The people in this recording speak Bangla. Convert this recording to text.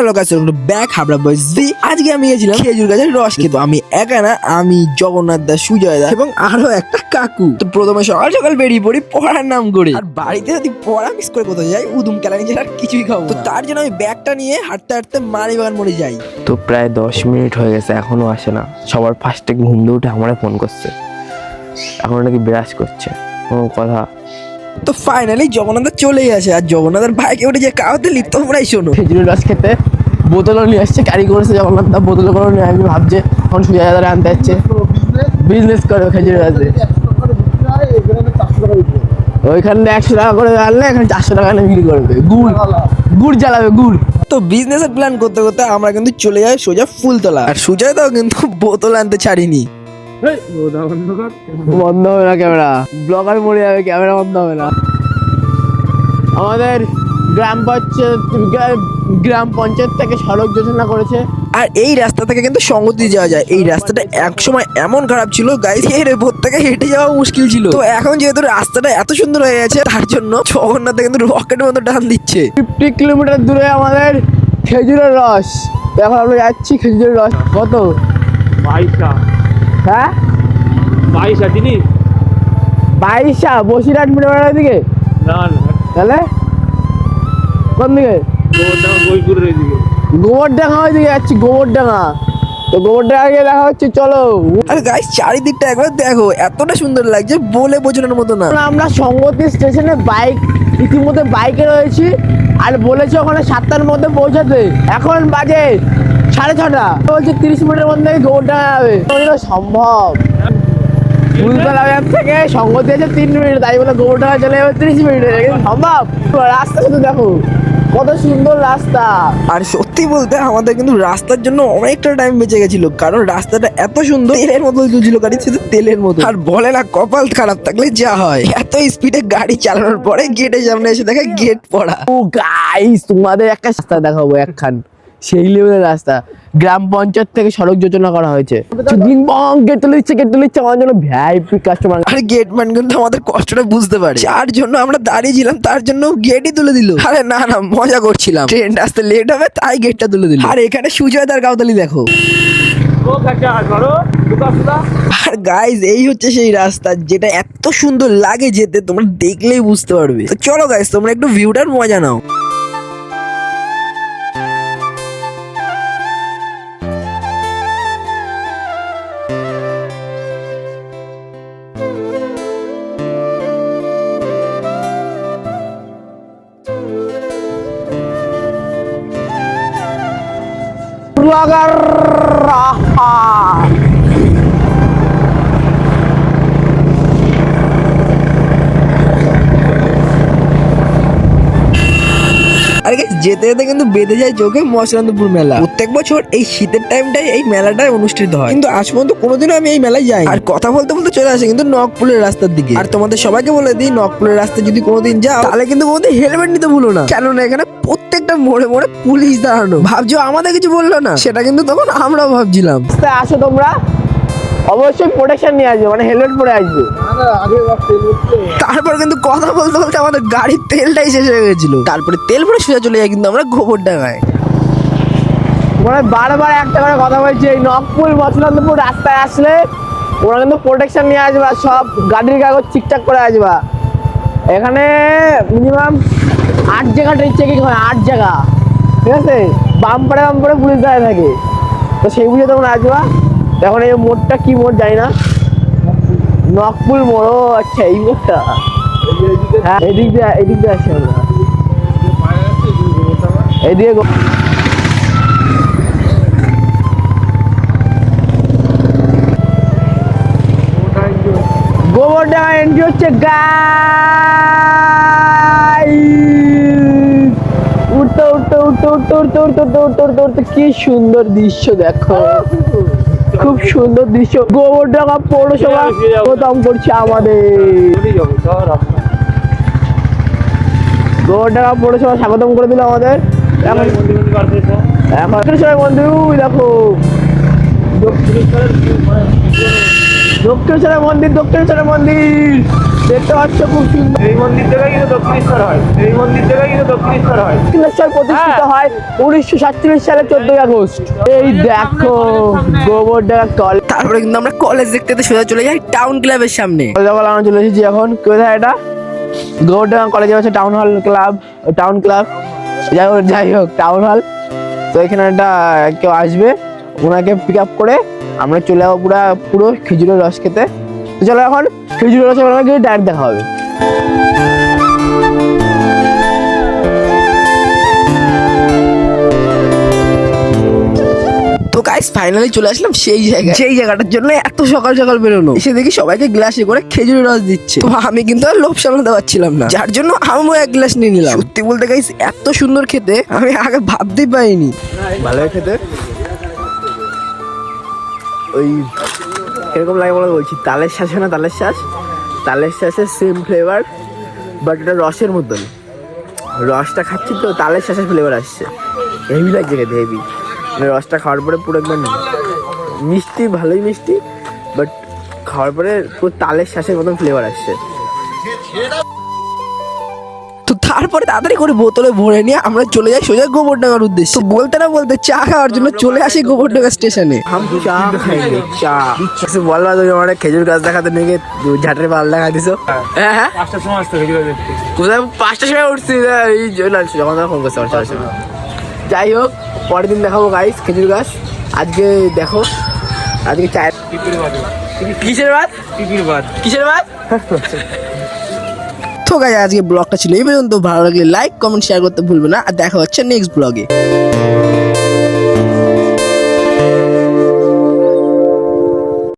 হ্যালো গাছ ব্যাক হাবড়া বয়স আজকে আমি গেছিলাম খেজুর গাছের রস খেতে। আমি একা না, আমি জগন্নাথ দাস, সুজয় দাস এবং আরও একটা কাকু। তো প্রথমে সকাল সকাল বেরিয়ে পড়ি পড়ার নাম করে। আর বাড়িতে যদি পড়া মিস করে কোথাও যাই, উদুম কেলানি ছাড়া কিছুই খাব তো তার জন্য আমি ব্যাগটা নিয়ে হাঁটতে হাঁটতে মারি বাগান মোড়ে যাই। তো প্রায় দশ মিনিট হয়ে গেছে, এখনও আসে না। সবার ফার্স্টে ঘুম দিয়ে উঠে আমারে ফোন করছে। এখন নাকি বিরাজ করছে? ও কথা তো ফাইনালি জগন্নাথ দা চলেই আসে। আর জগন্নাথের ভাইকে উঠে যে কাউ দিলি তোমরাই শোনো। খেজুরের রস খেতে বোতলও নিয়ে আসছে ক্যারি করেছে জগন্নাথ দা বোতল করে নিয়ে আসবে ভাবছে এখন সুজা দাদা আনতে যাচ্ছে। বিজনেস করবে খেজুরের রসে। ওইখানে একশো টাকা করে আনলে এখানে চারশো টাকা নিয়ে বিক্রি করবে। গুড় গুড় জ্বালাবে গুড়। তো বিজনেসের প্ল্যান করতে করতে আমরা কিন্তু চলে যাই সোজা ফুলতলা। আর সুজয় দাও কিন্তু বোতল আনতে ছাড়িনি। বন্ধ হবে না ক্যামেরা। ব্লগার মরে যাবে ক্যামেরা বন্ধ হবে না। আমাদের গ্রাম পঞ্চায়েত গ্রা- গ্রাম পঞ্চায়েত থেকে সড়ক যোজনা করেছে। আর এই রাস্তা থেকে কিন্তু সঙ্গতি যাওয়া যায়। এই রাস্তাটা এক সময় এমন খারাপ ছিল গাইজ এর উপর থেকে হেঁটে যাওয়া মুশকিল ছিল। তো এখন যেহেতু রাস্তাটা এত সুন্দর হয়ে গেছে তার জন্য জগন্নাথ কিন্তু রকেটের মতো টান দিচ্ছে। ফিফটি কিলোমিটার দূরে আমাদের খেজুরের রস। এখন আমরা যাচ্ছি খেজুরের রস। কত? বাইশা হ্যাঁ? বাইশা জিনিস বাইশা বসিরহাট মিটার দিকে না না। তাহলে? কোন দিকে? গোবরডাঙ্গা বইপুরের এদিকে। গোবরডাঙ্গা ওই দিকে যাচ্ছি গোবরডাঙ্গা। তো গোবরডাঙ্গা গিয়ে দেখা হচ্ছে চলো। আর চারিদিকটা একবার দেখো এতটা সুন্দর লাগছে বলে বোঝানোর মতো না। আমরা সঙ্গতি স্টেশনে বাইক ইতিমধ্যে বাইকে রয়েছি আর বলেছে ওখানে সাতটার মধ্যে পৌঁছাতে। এখন বাজে সাড়ে ছটা। বলছে তিরিশ মিনিটের মধ্যে গোবরডাঙ্গা যাবে সম্ভব। থেকে সঙ্গতি আছে তিন মিনিট তাই বলে গোবরডাঙ্গা চলে যাবে তিরিশ মিনিটে। সম্ভব? রাস্তা শুধু দেখো কত সুন্দর রাস্তা। আর সত্যি বলতে আমাদের কিন্তু রাস্তার জন্য অনেকটা টাইম বেঁচে গেছিল কারণ রাস্তাটা এত সুন্দর তেলের মতো গাড়ি শুধু তেলের মতো আর বলে না কপাল খারাপ থাকলে যা হয়। এত স্পিডে গাড়ি চালানোর পরে গেটের সামনে এসে দেখে গেট পড়া। ও গাইস তোমাদের একটা রাস্তা দেখাবো একখান। সেই লেভেলের রাস্তা। গ্রাম পঞ্চায়েত থেকে সড়ক যোজনা করা হয়েছে। দিন বং গেট তুলে দিচ্ছে গেট তুলে দিচ্ছে আমার জন্য ভিআইপি কাস্টমার আর গেটম্যান কিন্তু আমাদের কষ্টটা বুঝতে পারে। যার জন্য আমরা দাঁড়িয়েছিলাম, তার জন্য গেটই তুলে দিল। আরে না না, মজা করছিলাম। ট্রেন আসতে লেট হবে, তাই গেটটা তুলে দিল। আর এখানে সুজয় তার গাওতালি দেখো। আর গাইজ এই হচ্ছে সেই রাস্তা, যেটা এত সুন্দর লাগে যেতে, তোমরা দেখলেই বুঝতে পারবে। চলো গাইজ তোমরা একটু ভিউটার মজা নাও। ব্লগাররা যেতে যেতে কিন্তু বেঁধে যায় চোখে মশলান্তপুর মেলা। প্রত্যেক বছর এই শীতের টাইমটাই এই মেলাটাই অনুষ্ঠিত হয়। কিন্তু আজ পর্যন্ত কোনোদিনও আমি এই মেলায় যাই আর কথা বলতে বলতে চলে আসে কিন্তু নকপুলের রাস্তার দিকে। আর তোমাদের সবাইকে বলে দিই নকপুলের রাস্তায় যদি কোনোদিন যাও, তাহলে কিন্তু কোনোদিন হেলমেট নিতে ভুলো না। কেননা এখানে প্রত্যেকটা মোড়ে মোড়ে পুলিশ দাঁড়ানো। ভাবছ আমাদের কিছু বলল না? সেটা কিন্তু তখন আমরাও ভাবছিলাম। আসো তোমরা। অবশ্যই প্রোটেকশন নিয়ে আসবে মানে হেলমেট পরে আসবে। তারপর কিন্তু কথা বলতে বলতে আমাদের গাড়ির তেলটাই শেষ হয়ে গেছিল। তারপরে তেল ভরে সোজা চলে যাই কিন্তু আমরা গোবর ডাঙায় মানে বারবার একটা করে কথা বলছি এই নকপুর মছলান্তপুর রাস্তায় আসলে ওরা কিন্তু প্রোটেকশন নিয়ে আসবা সব গাড়ির কাগজ ঠিকঠাক করে আসবা। এখানে মিনিমাম আট জায়গা ট্রেন চেকিং হয় আট জায়গা। ঠিক আছে? বাম্পারে বাম্পারে পুলিশ দাঁড়িয়ে থাকে। তো সেই বুঝে তোমরা আসবা এখন এই মোড়টা কি মোড় জানি না নকপুর মোড় ও আচ্ছা এই মোড়টা হ্যাঁ এদিক দিয়ে এদিক দিয়ে আসি আমরা এদিকে গো- গোবরডাঙ্গা এন্ট্রি হচ্ছে গাই উঠতে উঠতে উঠতে উঠতে উঠতে উঠতে উঠতে উঠতে উঠতে কি সুন্দর দৃশ্য দেখো খুব সুন্দর দৃশ্য। গোবরডাঙ্গা পৌরসভা প্রথম করছে আমাদের। গোবরডাঙ্গা পৌরসভা স্বাগতম করে দিল আমাদের। এখন সবাই বন্ধু দেখো। দক্ষিণেশ্বরের মন্দির দক্ষিণেশ্বরের মন্দির। দেখতে পাচ্ছ খুব সুন্দর এই মন্দির থেকে কিন্তু দক্ষিণেশ্বর হয়। এই মন্দির থেকে কিন্তু দক্ষিণেশ্বর হয়। দক্ষিণেশ্বর প্রতিষ্ঠিত হয়। উনিশশো সাতচল্লিশ সালে চোদ্দই আগস্ট। এই দেখো গোবরডাঙ্গা কলেজ তারপরে কিন্তু আমরা কলেজ দেখতে দেখতে সোজা চলে যাই টাউন ক্লাবের সামনে। কলেজ আমরা চলে এসেছি এখন। কোথায় এটা? গোবরডাঙ্গা কলেজে হচ্ছে town hall club town club যাই হোক যাই হোক টাউন হল তো এখানে একটা কেউ আসবে ওনাকে পিক আপ করে আমরা চলে যাব পুরো পুরো খেজুরের রস খেতে। চলো এখন খেজুরের রস আমাকে ডাইরেক্ট দেখা হবে। তো গাইস ফাইনালি চলে আসলাম সেই জায়গায়। সেই জায়গাটার জন্য এত সকাল সকাল বেরোনো। এসে দেখি সবাইকে গ্লাসে করে খেজুরের রস দিচ্ছে। তো আমি কিন্তু আর লোভ সামলাতে পারছিলাম না। যার জন্য আমিও এক গ্লাস নিয়ে নিলাম। সত্যি বলতে গাইস এত সুন্দর খেতে আমি আগে ভাবতেই পাইনি ভালো খেতে? ওই কীরকম লাগে বলে বলছি, তালের শ্বাস না তালের শ্বাস? তালের শ্বাসের সেম ফ্লেভার বাট এটা রসের মতন রসটা খাচ্ছি তো, তালের শ্বাসের ফ্লেভার আসছে। হেভি লাগছে খেতে হেভি রসটা খাওয়ার পরে পুরো একবার মিষ্টি, ভালোই মিষ্টি বাট খাওয়ার পরে পুরো তালের শ্বাসের মতন ফ্লেভার আসছে। তারপরে তাড়াতাড়ি করে বোতলে ভরে নিয়ে আমরা চলে যাই সোজা গোবরডাঙ্গার উদ্দেশ্যে। তো বলতে না বলতে চা খাওয়ার জন্য চলে আসি গোবরডাঙ্গা স্টেশনে। হাম চা খাইনি চা। বলবা তুমি আমার খেজুর গাছ দেখাতে নিয়ে গিয়ে ঝাটের পাল দেখা দিছো। হ্যাঁ হ্যাঁ। পাঁচটার সময় আসতে কোথায়? পাঁচটার সময় উঠছি এই যখন ফোন করছে আমার যাই হোক পরের দিন দেখাবো গাইস খেজুর গাছ। আজকে দেখো আজকে চায়ের কিসের বাদ? পিপির বাদ। কিসের বাদ? তো গাই আজকে ব্লগটা ছিল এই পর্যন্ত। ভালো লাগলে লাইক কমেন্ট শেয়ার করতে ভুলবে না। আর দেখা হচ্ছে নেক্সট ব্লগে